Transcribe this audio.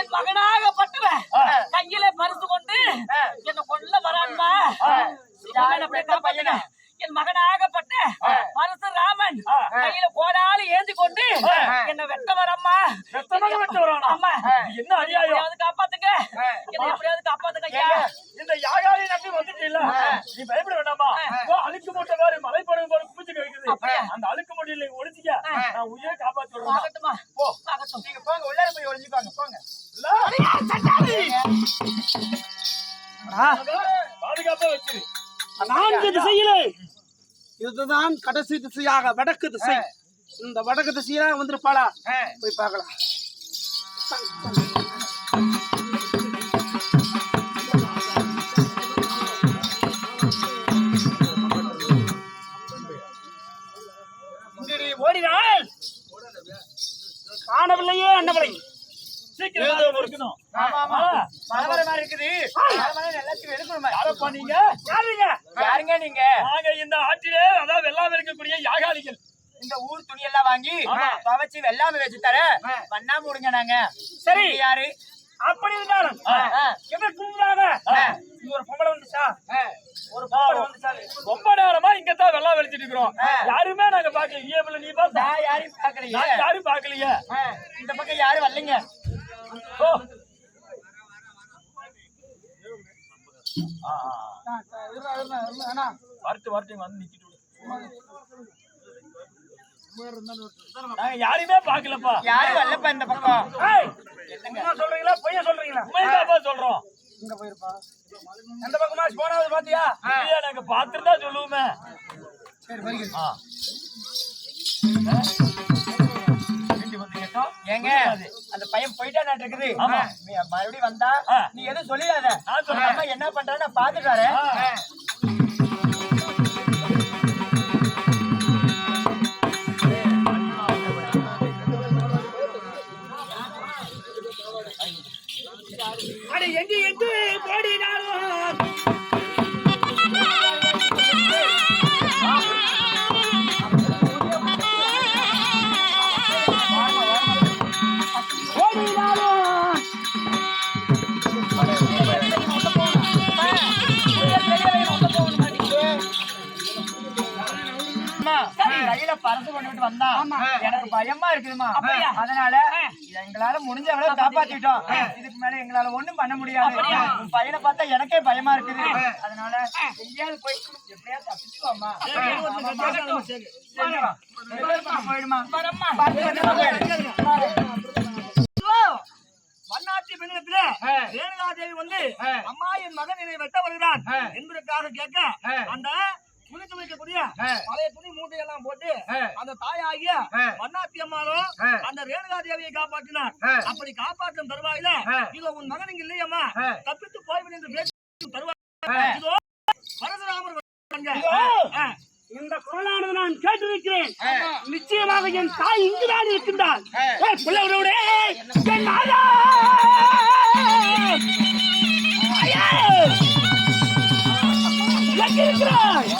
என் மகனாகப்பட்டவன் கையில பரிசு கொண்டு என்ன கொல்ல வரான்மா. பையன என் மகனாகப்பட்ட பரசுராமன் கையில கோடாலி ஏந்தி கொண்டு என்ன வெட்ட வரம்மா விட்டு வரானா? ஆமா என்ன அநியாயம். எப்படியாவது காப்பாத்துங்க. என்ன எப்படியாவது காப்பாத்துங்க ஐயா. இந்த யாகாவை நம்பி வந்துட்டீல்ல? நீ பயப்பட வேண்டாமா? அழுக்கு மூட்டை மாதிரி மலை படுவது போல குமிச்சு வைக்குது அந்த அழுக்கு நான் உயிரை காப்பாத்தி விடுவேன் ஆகட்டுமா போ ஆகட்டும் நீங்க போங்க உள்ளார போய் ஒளிஞ்சுப்பாங்க போங்க பாதுகாப்பா வச்சிரு நான்கு திசையிலே இதுதான் கடைசி திசையாக வடக்கு திசை இந்த வடக்கு திசையில வந்திருப்பாளா போய் பார்க்கலாம் நீங்க? நாங்க இந்த ஊர் துணி எல்லாம் வாங்கி. துவைச்சு வெள்ளாம வச்சு தர பண்ணாம விடுங்க நாங்க. சரி. யாரு? அப்படி இருந்தாலும். என்ன கூப்பிடாத ஒரு பொம்பளை வந்துச்சா. ஒரு பொம்பளை வந்துச்சா ரொம்ப நேரமா இங்க தான் வெள்ளம் வெளிச்சிட்டு இருக்கிறோம் யாருமே நாங்க பாக்கல நீ எப்பல நீ பார்த்தா நான் யாரையும் பாக்கலையே யாரும் பாக்கலையே ஆ, இந்த பக்கம் யாரும் வரலைங்க. ஓ. வரட்டு வரட்டு வந்து நிக்கிட்டு. நாங்க யாரையுமே பாக்கலப்பா யாரும் வரலப்பா இந்த பக்கம். சொல்றீங்களா பொய்ய சொல்றீங்களா? உண்மைதாப்பா சொல்றோம். இங்க போயிருப்பா? எந்த பக்கமா? போனாவது பாத்தியா? நாங்க பாத்துட்டு தான் சொல்லுவோமே. சரி ஏங்க அந்த பையன் போயிட்டா நான் இருக்குது மறுபடியும் வந்தா. நீ எதுவும் சொல்லிடாத. அம்மா என்ன பண்றான்னு நான் பாத்துட்டு வரேன் ஆ. அடி எங்கு எங்கு போடினாலும் பறந்து கொண்டுட்டு வந்தா எனக்கு பயமா இருக்குதுமா? அதனால இதை எங்களால முடிஞ்ச அளவு காப்பாத்திட்டோம். இதுக்கு மேல எங்களால ஒண்ணும் பண்ண முடியாது. உன் பையனை பார்த்தா எனக்கே பயமா இருக்குது. அதனால எங்கேயாவது போய் தப்பிச்சுக்கோமா. போயிடுமா. வண்ணாட்டி பெண்ணிடத்துல வந்து அம்மா என் மகன் என்னை வெட்ட வருகிறான் என்பதற்காக கேட்க அந்த துணி துவைக்கக்கூடிய பழைய துணி மூட்டையெல்லாம் போட்டு அந்த தாயாகிய வண்ணாத்தி அம்மாவும் அந்த ரேணுகாதேவியை காப்பாற்றினார். அப்படி காப்பாற்றும் தருவாயில இதோ உன் மகன் இங்க இல்லையம்மா. தப்பித்து போய்விடு என்று பேசும் தருவாய். இதோ பரசுராமர் வருகிறாங்க. இந்த குரலானது நான் கேட்டிருக்கிறேன் நிச்சயமாக என் தாய் இங்குதான் இருக்கின்றாள். ஏய், புள்ள விட விடு. ஏய், என் நாதா! ஐயா! இருக்கிறாய்